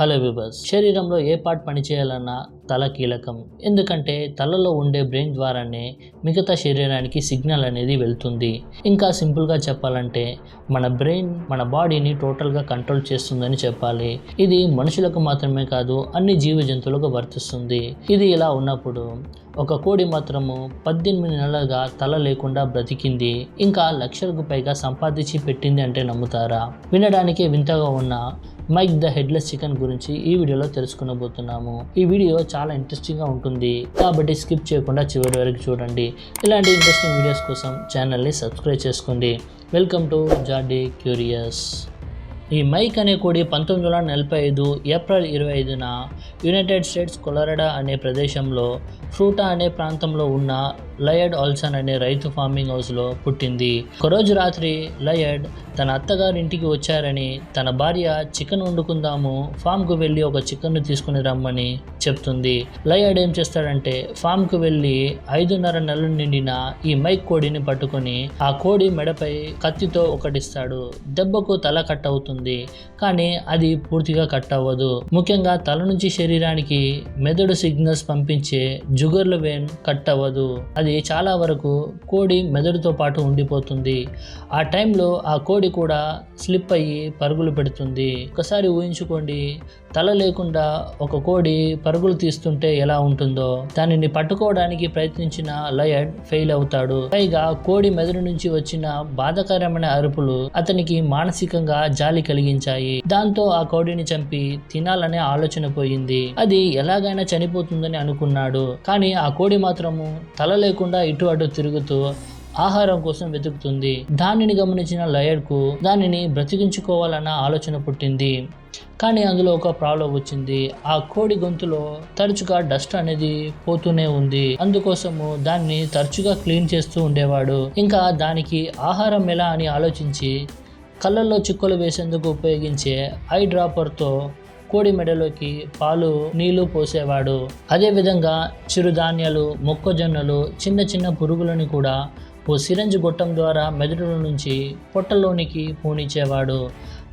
Hello విబస్ శరీరంలో ఏ part పనిచేయాలన్నా తల కీలకం. ఎందుకంటే తలలో ఉండే బ్రెయిన్ ద్వారానే మిగతా శరీరానికి సిగ్నల్ అనేది వెళ్తుంది. ఇంకా సింపుల్గా చెప్పాలంటే మన బ్రెయిన్ మన బాడీని టోటల్గా కంట్రోల్ చేస్తుందని చెప్పాలి. ఇది మనుషులకు మాత్రమే కాదు అన్ని జీవ జంతువులకు వర్తిస్తుంది. ఇది ఇలా ఉన్నప్పుడు ఒక కోడి మాత్రము పద్దెనిమిది నెలలుగా తల లేకుండా బ్రతికింది. ఇంకా లక్షలకు పైగా సంపాదించి పెట్టింది అంటే నమ్ముతారా? వినడానికి వింతగా ఉన్న మైక్ ద హెడ్లెస్ చికెన్ గురించి ఈ వీడియోలో తెలుసుకునబోతున్నాము. ఈ వీడియో చాలా ఇంట్రెస్టింగ్గా ఉంటుంది. కాబట్టి స్కిప్ చేయకుండా చివరి వరకు చూడండి. ఇలాంటి ఇంట్రెస్టింగ్ వీడియోస్ కోసం ఛానల్ని సబ్స్క్రైబ్ చేసుకోండి. వెల్కమ్ టు జాడీ క్యూరియస్ ఈ మైక్ అనే కోడి పంతొమ్మిది వందల నలభై ఐదు ఏప్రిల్ ఇరవై ఐదున యునైటెడ్ స్టేట్స్ కొలరాడా అనే ప్రదేశంలో ఫ్రూటా అనే ప్రాంతంలో ఉన్న లయడ్ ఆల్సన్ అనే రైతు ఫార్మింగ్ హౌస్లో పుట్టింది. ఒకరోజు రాత్రి లయడ్ తన అత్తగారి ఇంటికి వచ్చారని తన భార్య చికెన్ వండుకుందాము ఫామ్కు వెళ్ళి ఒక చికెన్ను తీసుకుని రమ్మని చెప్తుంది. లయడ్ ఏం చేస్తాడంటే ఫామ్కు వెళ్ళి ఐదున్నర నెలలు నిండిన ఈ మైక్ కోడిని పట్టుకొని ఆ కోడి మెడపై కత్తితో ఒకటిస్తాడు. దెబ్బకు తల కట్ అవుతుంది కానీ అది పూర్తిగా కట్ అవ్వదు. ముఖ్యంగా తల నుంచి శరీరానికి మెదడు సిగ్నల్స్ పంపించే జుగర్ల వేన్ కట్ అవ్వదు. అది చాలా వరకు కోడి మెదడుతో పాటు ఉండిపోతుంది. ఆ టైంలో ఆ కోడి కూడా స్లిప్ అయ్యి పరుగులు పెడుతుంది. ఒకసారి ఊహించుకోండి తల లేకుండా ఒక కోడి పరుగులు తీస్తుంటే ఎలా ఉంటుందో. దానిని పట్టుకోవడానికి ప్రయత్నించిన లయడ్ ఫెయిల్ అవుతాడు. పైగా కోడి మెదడు నుంచి వచ్చిన బాధకరమైన అరుపులు అతనికి మానసికంగా జాలి కలిగించాయి. దాంతో ఆ కోడిని చంపి తినాలనే ఆలోచన పోయింది. అది ఎలాగైనా చనిపోతుందని అనుకున్నాడు. కానీ ఆ కోడి మాత్రము తల లేకుండా ఇటు అటు తిరుగుతూ ఆహారం కోసం వెతుకుతుంది. దానిని గమనించిన లయర్కు దానిని బ్రతికించుకోవాలన్న ఆలోచన పుట్టింది. కానీ అందులో ఒక ప్రాబ్లం వచ్చింది. ఆ కోడి గొంతులో తరచుగా డస్ట్ అనేది పోతూనే ఉంది. అందుకోసము దాన్ని తరచుగా క్లీన్ చేస్తూ ఉండేవాడు. ఇంకా దానికి ఆహారం ఎలా అని ఆలోచించి కళ్ళల్లో చిక్కులు వేసేందుకు ఉపయోగించే ఐ డ్రాపర్తో కోడి మెడలోకి పాలు నీళ్ళు పోసేవాడు. అదేవిధంగా చిరుధాన్యాలు మొక్కజొన్నలు చిన్న చిన్న పురుగులను కూడా ఓ సిరంజ్ గొట్టం ద్వారా మెదడు నుంచి పొట్టలోనికి పోనిచ్చేవాడు.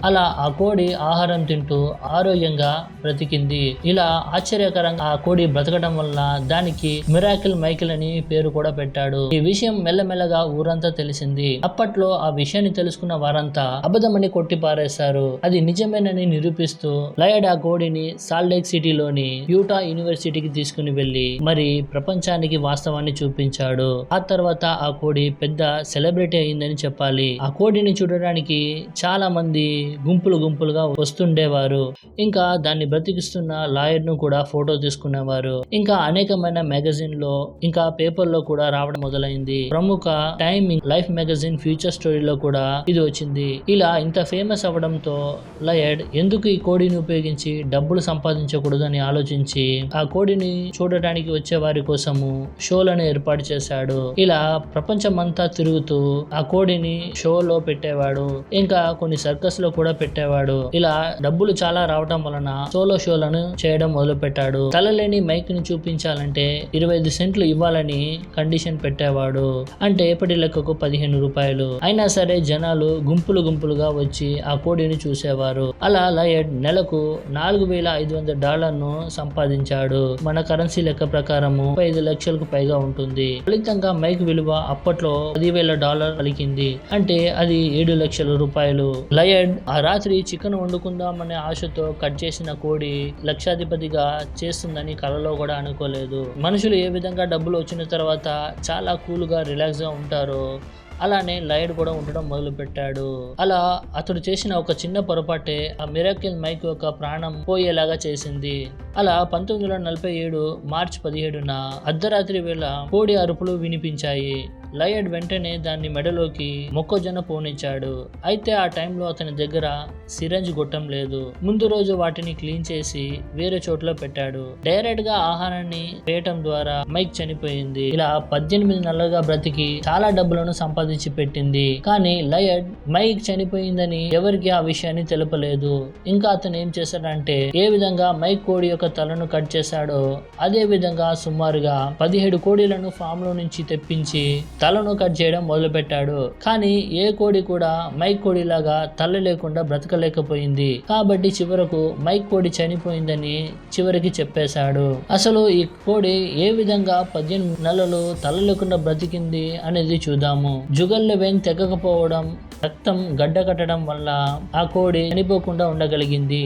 అలా ఆ కోడి ఆహారం తింటూ ఆరోగ్యంగా బ్రతికింది. ఇలా ఆశ్చర్యకరంగా ఆ కోడి బ్రతకడం వల్ల దానికి మిరాకిల్ మైకిల్ అని పేరు కూడా పెట్టాడు. ఈ విషయం మెల్లమెల్లగా ఊరంతా తెలిసింది. అప్పట్లో ఆ విషయాన్ని తెలుసుకున్న వారంతా అబద్ధమని కొట్టి పారేశారు అది నిజమేనని నిరూపిస్తూ లయడ్ ఆ కోడిని సాల్డేక్ సిటీలోని యూటా యూనివర్సిటీకి తీసుకుని వెళ్ళి మరి ప్రపంచానికి వాస్తవాన్ని చూపించాడు. ఆ తర్వాత ఆ కోడి పెద్ద సెలబ్రిటీ అయిందని చెప్పాలి. ఆ కోడిని చూడడానికి చాలా మంది గుంపులు గుంపులుగా వస్తుండేవారు. ఇంకా దాన్ని బ్రతికిస్తున్న లాయర్ను కూడా ఫోటో తీసుకునేవారు. ఇంకా అనేకమైన మ్యాగజైన్లో ఇంకా పేపర్లో కూడా రావడం మొదలైంది. ప్రముఖ టైమ్ లైఫ్ మ్యాగజైన్ ఫ్యూచర్ స్టోరీలో కూడా ఇది వచ్చింది. ఇలా ఇంత ఫేమస్ అవడంతో లయడ్ ఎందుకు ఈ కోడిని ఉపయోగించి డబ్బులు సంపాదించకూడదు అని ఆలోచించి ఆ కోడిని చూడటానికి వచ్చే వారి కోసము షోలను ఏర్పాటు చేశాడు. ఇలా ప్రపంచమంతా తిరుగుతూ ఆ కోడిని షోలో పెట్టేవాడు. ఇంకా కొన్ని సర్కస్లో కూడా పెట్టేవాడు. ఇలా డబ్బులు చాలా రావటం వలన సోలో షోలను చేయడం మొదలు పెట్టాడు తలలేని మైక్ని చూపించాలంటే ఇరవై ఐదు సెంట్లు ఇవ్వాలని కండిషన్ పెట్టేవాడు. అంటే ఎప్పటి లెక్కకు పదిహేను రూపాయలు. అయినా సరే జనాలు గుంపులు గుంపులుగా వచ్చి ఆ కోడిని చూసేవారు. అలా లయడ్ నెలకు నాలుగు వేల ఐదు వందల డాలర్ను సంపాదించాడు. మన కరెన్సీ లెక్క ప్రకారము ముప్పై ఐదు లక్షలకు పైగా ఉంటుంది. ఫలితంగా మైక్ విలువ అప్పట్లో పదివేల డాలర్ పలికింది. అంటే అది ఏడు లక్షల రూపాయలు. లయడ్ ఆ రాత్రి చికెన్ వండుకుందామనే ఆశతో కట్ చేసిన కోడి లక్షాధిపతిగా చేస్తుందని కలలో కూడా అనుకోలేదు. మనుషులు ఏ విధంగా డబ్బులు వచ్చిన తర్వాత చాలా కూల్గా రిలాక్స్గా ఉంటారో అలానే లైడ్ కూడా ఉండడం మొదలుపెట్టాడు. అలా అతడు చేసిన ఒక చిన్న పొరపాటే ఆ మిరాకిల్ మైక్ యొక్క ప్రాణం పోయేలాగా చేసింది. అలా పంతొమ్మిది వందల నలభై ఏడు మార్చి పదిహేడున అర్ధరాత్రి వేళ కోడి అరుపులు వినిపించాయి. లయడ్ వెంటనే దాన్ని మెడలోకి మొక్కజొన్న పోనిచ్చాడు. అయితే ఆ టైంలో అతని దగ్గర సిరంజ్ గొట్టం లేదు. ముందు రోజు వాటిని క్లీన్ చేసి వేరే చోట్ల పెట్టాడు. డైరెక్ట్గా ఆహారాన్ని వేయటం ద్వారా మైక్ చనిపోయింది. ఇలా పద్దెనిమిది నెలలుగా బ్రతికి చాలా డబ్బులను సంపాదించి పెట్టింది. కానీ లయడ్ మైక్ చనిపోయిందని ఎవరికి ఆ విషయాన్ని తెలపలేదు. ఇంకా అతను ఏం చేశాడంటే ఏ విధంగా మైక్ కోడి యొక్క తలను కట్ చేశాడో అదే విధంగా సుమారుగా పదిహేడు కోడిలను ఫామ్లో నుంచి తెప్పించి తలను కట్ చేయడం మొదలుపెట్టాడు. కానీ ఏ కోడి కూడా మైక్ కోడిలాగా తల లేకుండా బ్రతకలేకపోయింది. కాబట్టి చివరకు మైక్ కోడి చనిపోయిందని చివరికి చెప్పేశాడు. అసలు ఈ కోడి ఏ విధంగా పద్దెనిమిది నెలలు తల లేకుండా బ్రతికింది అనేది చూద్దాము. జుగల్ వెయిన్ తెగకపోవడం రక్తం గడ్డ కట్టడం వల్ల ఆ కోడి చనిపోకుండా ఉండగలిగింది.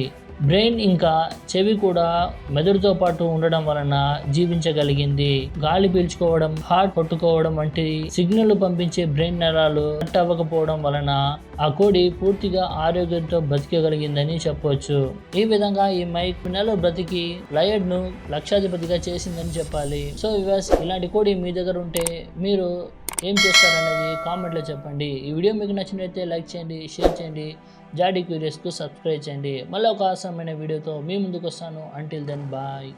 బ్రెయిన్ ఇంకా చెవి కూడా మెదడుతో పాటు ఉండడం వలన జీవించగలిగింది. గాలి పీల్చుకోవడం హార్ట్ కొట్టుకోవడం వంటి సిగ్నల్ పంపించే బ్రెయిన్ నరాలు కట్ అవ్వకపోవడం వలన ఆ కోడి పూర్తిగా ఆరోగ్యంతో బ్రతికగలిగిందని చెప్పవచ్చు ఈ విధంగా ఈ మైక్ నెల బ్రతికి లయడ్ను లక్షాధిపతిగా చేసిందని చెప్పాలి. సో వివాస్ ఇలాంటి కోడి మీ దగ్గర ఉంటే మీరు ఏం చేస్తారనేది కామెంట్లో చెప్పండి. ఈ వీడియో మీకు నచ్చినట్లయితే లైక్ చేయండి షేర్ చేయండి జాడీ క్యూరియస్కు సబ్స్క్రైబ్ చేయండి. మళ్ళీ ఒక ఆసమైన వీడియోతో మీ ముందుకు వస్తాను. Until then bye